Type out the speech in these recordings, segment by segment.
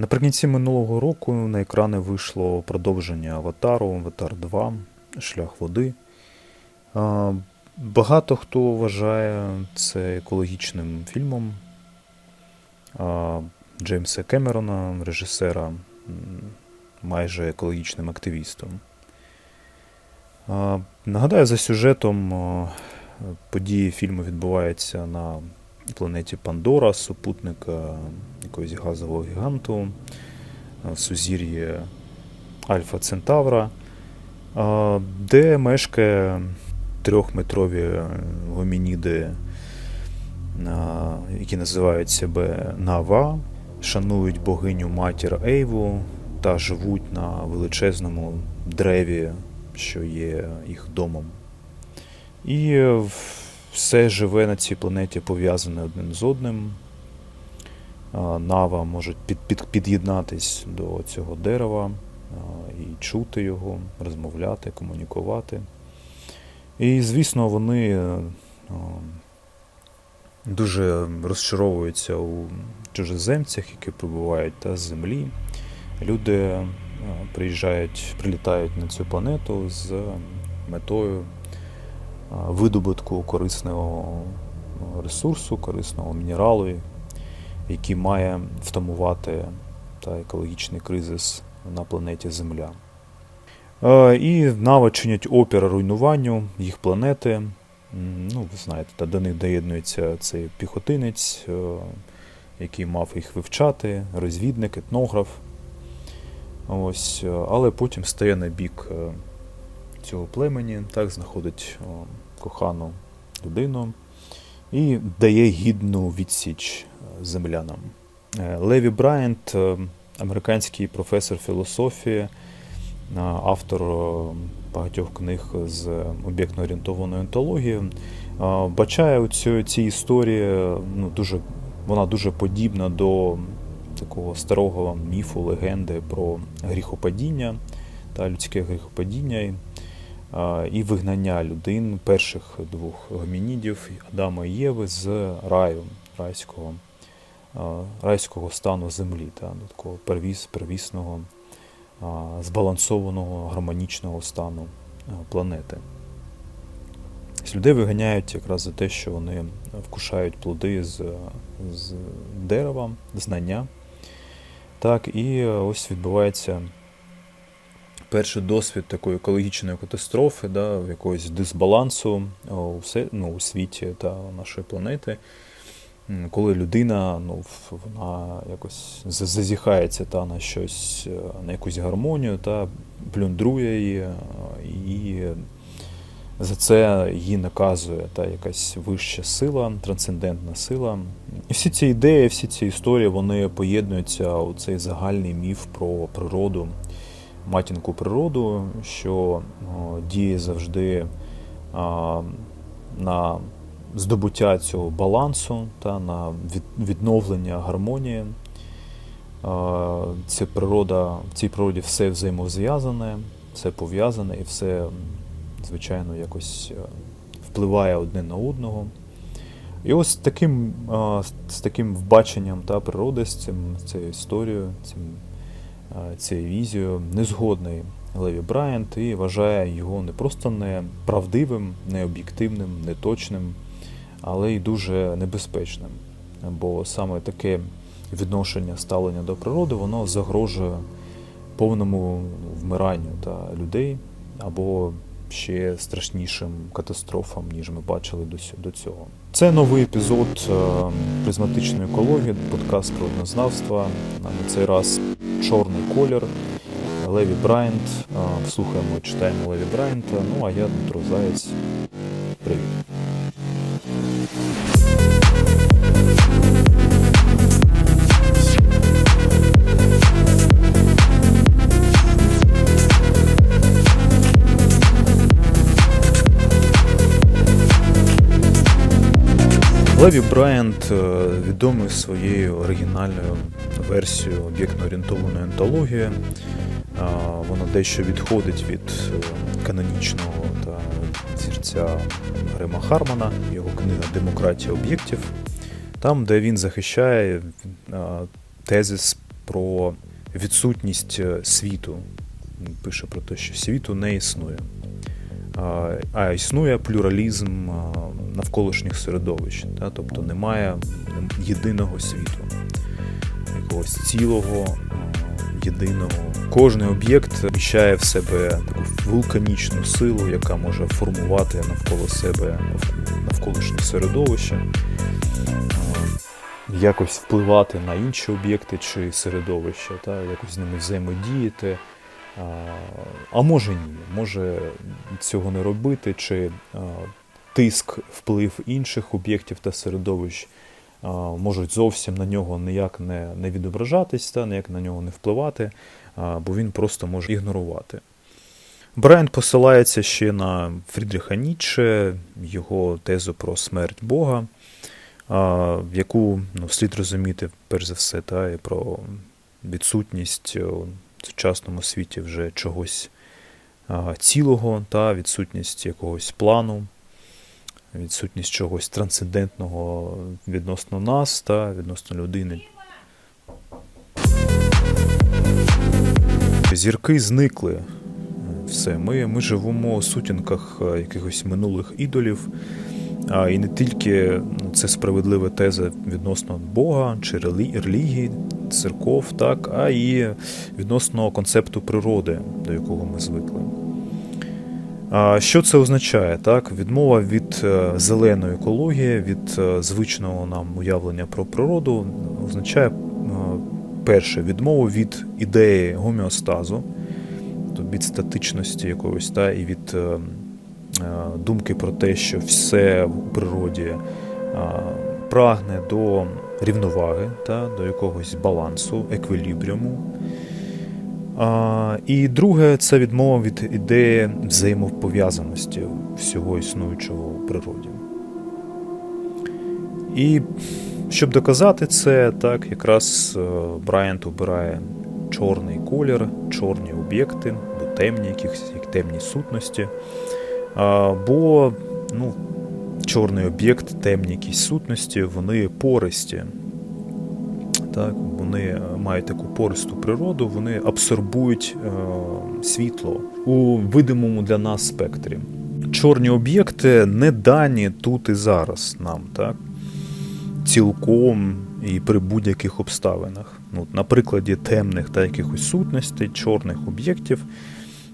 Наприкінці минулого року на екрани вийшло продовження Аватару, Аватар 2, Шлях води. Багато хто вважає це екологічним фільмом Джеймса Кемерона, режисера, майже екологічним активістом. Нагадаю, за сюжетом події фільму відбуваються на планеті Пандора, супутника якогось газового гіганту, а, в сузір'ї Альфа Центавра, де мешкає трьохметрові е, гомініди, які називають себе Нава, шанують богиню матір Ейву та живуть на величезному древі, що є їх домом. І е, все живе на цій планеті пов'язане один з одним. Нава можуть під, під, під'єднатись до цього дерева і чути його, розмовляти, комунікувати. І, звісно, вони дуже розчаровуються у чужеземцях, які прибувають та з землі. Люди приїжджають, прилітають на цю планету з метою видобутку корисного ресурсу, корисного мінералу, який має втамувати та екологічний кризис на планеті Земля. Е, І нави чинять опір руйнуванню їх планети. Ну, ви знаєте, та до них доєднується цей піхотинець, е, який мав їх вивчати, розвідник, етнограф. Ось, е, але потім стає на бік цього племені, так, знаходить кохану людину і дає гідну відсіч землянам. Е, Леві Брайант, е, американський професор філософії, автор е, багатьох книг з об'єктно-орієнтованої онтології, бачає цю, цій історії ну, дуже, вона дуже подібна до такого старого міфу, легенди про гріхопадіння та людське гріхопадіння і, вигнання людин, перших двох гомінідів Адама і Єви з раю, райського, райського стану землі, та, до такого первіс, первісного збалансованого гармонічного стану планети. Людей виганяють якраз за те, що вони вкушають плоди з, з дерева, знання. Так, і ось відбувається перший досвід такої екологічної катастрофи, да, якогось дисбалансу у, все, ну, у світі та нашої планети. Коли людина ну, вона якось зазіхається та на щось, е, на якусь гармонію, та плюндрує її, е, і за це її наказує та якась вища сила, трансцендентна сила. І всі ці ідеї, всі ці історії, вони поєднуються у цей загальний міф про природу, матінку природу, що діє завжди а, на здобуття цього балансу та на відновлення гармонії. Це природа, в цій природі все взаємозв'язане, все пов'язане і все, звичайно, якось е, впливає одне на одного. І ось таким, з- таким вбаченням та природи, з цим, цією історією, цим, цією візією, не згодний Леві Брайант і вважає його не просто не правдивим, не об'єктивним, не точним, але й дуже небезпечним. Бо саме таке відношення ставлення до природи, воно загрожує повному вмиранню та людей або ще страшнішим катастрофам, ніж ми бачили до цього. Це новий епізод е, призматичної екології, подкаст природнознавства. А На цей раз чорний колір. Леві Брайант. Е, Слухаємо, читаємо Леві Брайанта. Ну а я Дмитро Заєць. Привіт. Леві Брайант е, відомий своєю оригінальною версією об'єктно-орієнтованої антології. Е, Вона дещо відходить від е, канонічного та зірця Грема Хармана, його книга Демократія об'єктів, там, де він захищає е, тезис про відсутність е, світу. Він пише про те, що світу не існує. А, існує плюралізм навколишніх середовищ. Тобто немає єдиного світу, якогось цілого, єдиного. Кожний об'єкт вміщає в себе таку вулканічну силу, яка може формувати навколо себе навколишнє середовище, якось впливати на інші об'єкти чи середовище, та? якось з ними взаємодіяти. А, може ні, може цього не робити, чи тиск, вплив інших об'єктів та середовищ можуть зовсім на нього ніяк не, не відображатись, та, ніяк на нього не впливати, бо він просто може ігнорувати. Брайан посилається ще на Фрідріха Ніцше, його тезу про смерть Бога, в яку ну, слід розуміти, перш за все, та, і про відсутність о, в сучасному світі вже чогось цілого, та відсутність якогось плану, відсутність чогось трансцендентного відносно нас та відносно людини. Зірки зникли. Все, ми, ми живемо у сутінках е, якихось минулих ідолів. А, і не тільки ну, це справедлива теза відносно Бога чи релі- релігії, церков, так, а і відносно концепту природи, до якого ми звикли. Що це означає? Так? Відмова від е, зеленої екології, від е, звичного нам уявлення про природу означає е, перше відмову від ідеї гомеостазу, тобто від статичності якогось, та, і від думки про те, що все в природі прагне до рівноваги, та, до якогось балансу, еквілібріуму. І друге це відмова від ідеї взаємопов'язаності всього існуючого в природі. І щоб доказати це, так, якраз е, Брайант обирає чорний колір, чорні об'єкти, або темні якісь як темні сутності. Бо ну, чорний об'єкт, темні якісь сутності, вони пористі. Так, вони е, мають таку пористу природу, вони абсорбують е, світло у видимому для нас спектрі. Чорні об'єкти не дані тут і зараз нам, так? цілком і при будь-яких обставинах. Ну, на прикладі темних та якихось сутностей, чорних об'єктів,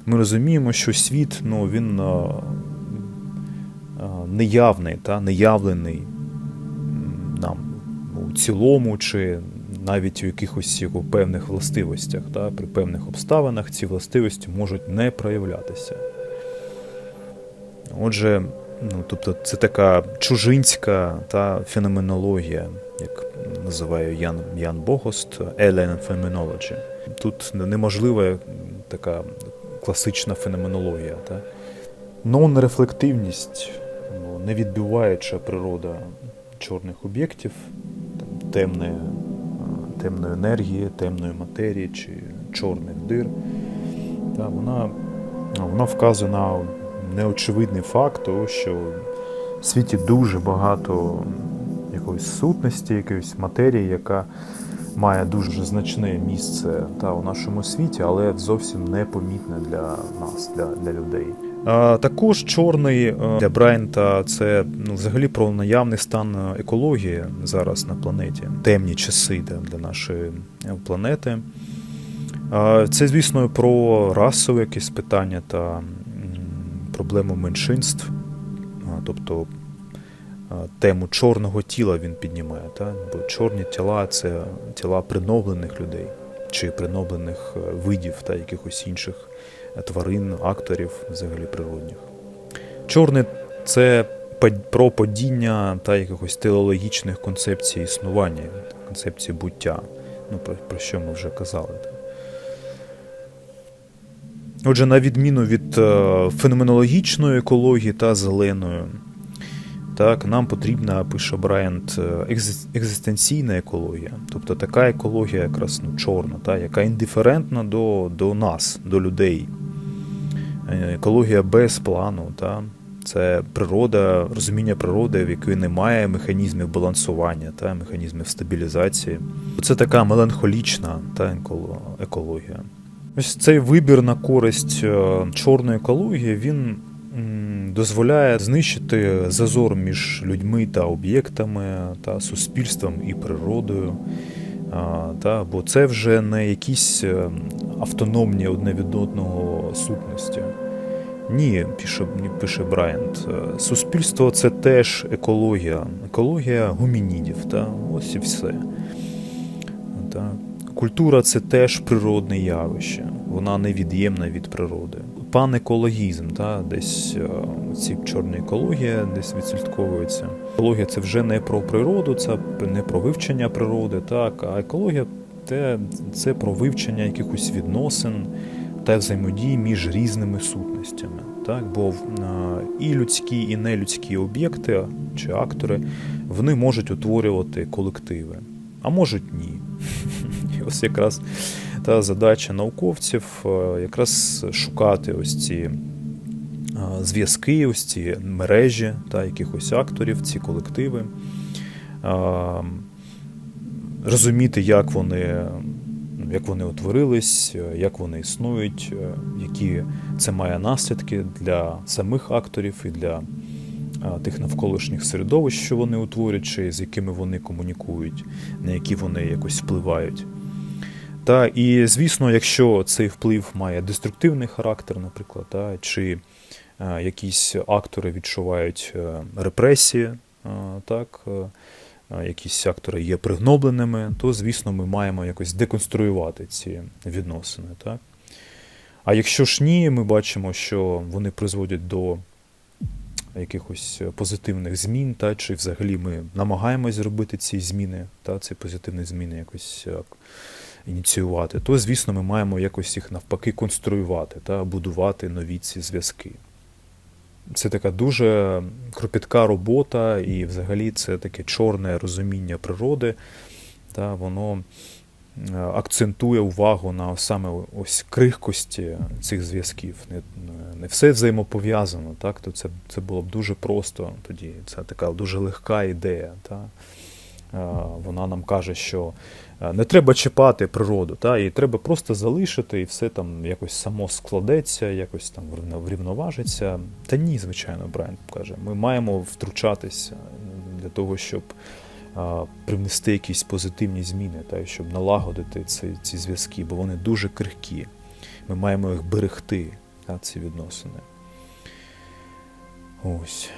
ми розуміємо, що світ ну, він е, е, неявний, та, неявлений нам у цілому, чи навіть у якихось його певних властивостях. Та, при певних обставинах ці властивості можуть не проявлятися. Отже, ну, тобто це така чужинська та феноменологія, як називає Ян, Ян Богост, Alien Phenomenology. Тут неможлива така класична феноменологія. Та? Нон-рефлективність, ну, невідбиваюча природа чорних об'єктів, там, темної, енергії, темної матерії чи чорних дир. Та, вона, вона вказує на неочевидний факт того, що в світі дуже багато якоїсь сутності, якоїсь матерії, яка має дуже значне місце та, у нашому світі, але зовсім непомітне для нас, для, для людей. Також чорний е, для Брайанта це ну, взагалі про наявний стан екології зараз на планеті, темні часи для, нашої е, планети. Це, звісно, про расове якісь питання та проблему меншинств, тобто тему чорного тіла він піднімає. Та? Бо чорні тіла це тіла приновлених людей чи приновлених е, видів та якихось інших е, тварин, акторів взагалі природних. Чорне це про падіння та якихось телеологічних концепцій існування, концепції буття, ну, про, про що ми вже казали. Отже, на відміну від е, феноменологічної екології та зеленої, так, нам потрібна, пише Брайант, е, екзистенційна екологія, тобто така екологія, якраз ну, чорна, та, яка індиферентна до, до нас, до людей. Е, Екологія без плану, та, Це природа, розуміння природи, в якої немає механізмів балансування та механізмів стабілізації. Це така меланхолічна та екологія. Ось цей вибір на користь е, чорної екології він дозволяє знищити зазор між людьми та об'єктами, та суспільством і природою. Та, бо це вже не якісь е, автономні одне від одного сутності. Ні, пише, пише Брайант. е, Суспільство це теж екологія. Екологія гумінідів. Та? Ось і все. Та? Культура це теж природне явище, вона невід'ємна від природи. Панекологізм, та, десь е, ці чорні екологія десь відслідковується. Екологія це вже не про природу, це не про вивчення природи, так, а екологія це, це про вивчення якихось відносин та взаємодії між різними сутностями. Так? Бо і людські, і нелюдські об'єкти чи актори вони можуть утворювати колективи, а можуть ні. І ось якраз та задача науковців е, якраз шукати ось ці е, зв'язки, ось ці мережі та якихось акторів, ці колективи, е, розуміти, як вони, як вони утворились, е, як вони існують, е, які це має наслідки для самих акторів і для тих навколишніх середовищ, що вони утворюють, чи з якими вони комунікують, на які вони якось впливають. Та і звісно, якщо цей вплив має деструктивний характер, наприклад, та, чи е, якісь актори відчувають е, репресії, е, так, е, е, якісь актори є пригнобленими, то звісно ми маємо якось деконструювати ці відносини. Так? А якщо ж ні, ми бачимо, що вони призводять до якихось позитивних змін, та, чи взагалі ми намагаємось зробити ці зміни, та, ці позитивні зміни якось як, ініціювати, то, звісно, ми маємо якось їх навпаки конструювати та будувати нові ці зв'язки. Це така дуже кропітка робота, і взагалі це таке чорне розуміння природи, та воно е, акцентує увагу на саме ось крихкості цих зв'язків. Не, не все взаємопов'язано, так? То це, це було б дуже просто тоді. Це така дуже легка ідея. Та? Е, Вона нам каже, що е, не треба чіпати природу, та? і треба просто залишити, і все там якось само складеться, якось там врівноважиться. Та ні, звичайно, Брайан каже, ми маємо втручатися для того, щоб привнести якісь позитивні зміни, та, щоб налагодити ці, ці зв'язки, бо вони дуже крихкі. Ми маємо їх берегти, та, ці відносини. Ось.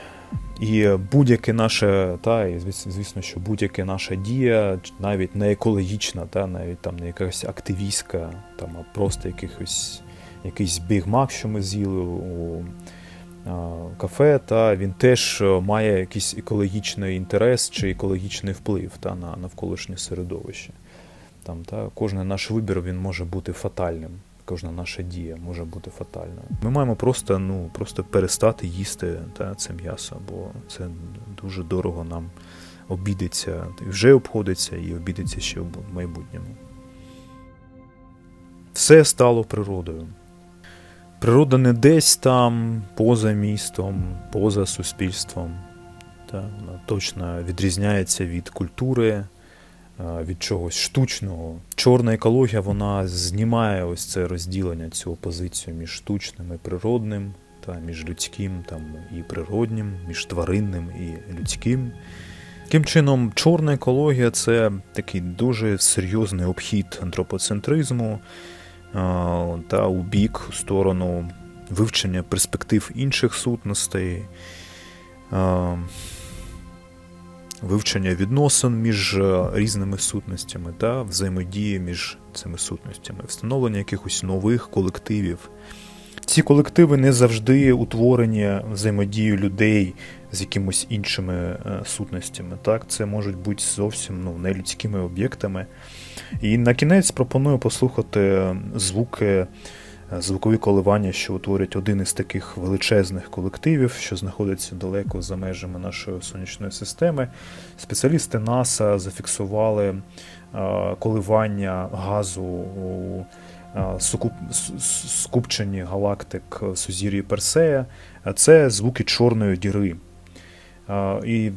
І будь-яке наше, та, і звісно, що будь-яка наша дія, навіть не екологічна, та, навіть там не якась активістська, там, а просто якихось, якийсь бігмак, що ми з'їли у а, кафе, та, він теж е, має якийсь екологічний інтерес чи екологічний вплив та, на навколишнє середовище. Там, та, кожен наш вибір він може бути фатальним. Кожна наша дія може бути фатальною. Ми маємо просто, ну, просто перестати їсти та, це м'ясо, бо це дуже дорого нам обідеться, і вже обходиться і обідеться ще в майбутньому. Все стало природою. Природа не десь там, поза містом, поза суспільством. Та, вона точно відрізняється від культури, від чогось штучного. Чорна екологія вона знімає ось це розділення, цю опозицію між штучним і природним, та, між людським там, і природнім, між тваринним і людським. Таким чином, чорна екологія це такий дуже серйозний обхід антропоцентризму та у бік, у сторону вивчення перспектив інших сутностей, а, вивчення відносин між е, різними сутностями та взаємодії між цими сутностями, встановлення якихось нових колективів. Ці колективи не завжди утворені взаємодією людей з якимось іншими е, сутностями. Так, це можуть бути зовсім ну, нелюдськими об'єктами. І на кінець пропоную послухати звуки, е, звукові коливання, що утворять один із таких величезних колективів, що знаходиться далеко за межами нашої сонячної системи. Спеціалісти НАСА зафіксували е, коливання газу у е, скупченні галактик сузір'ї Персея, це звуки Чорної діри. Е, І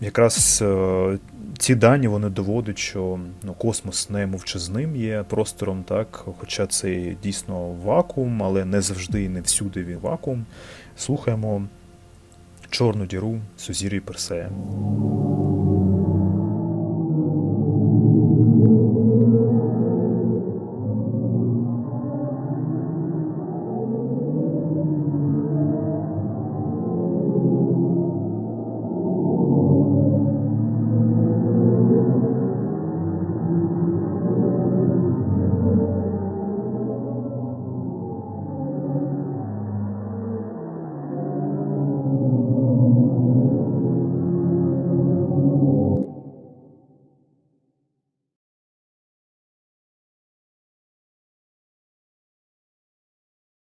якраз е, ці дані вони доводять, що ну, космос не мовчазним є простором, так, хоча це дійсно вакуум, але не завжди і не всюди він вакуум. Слухаємо Чорну діру Сузір'ї Персея.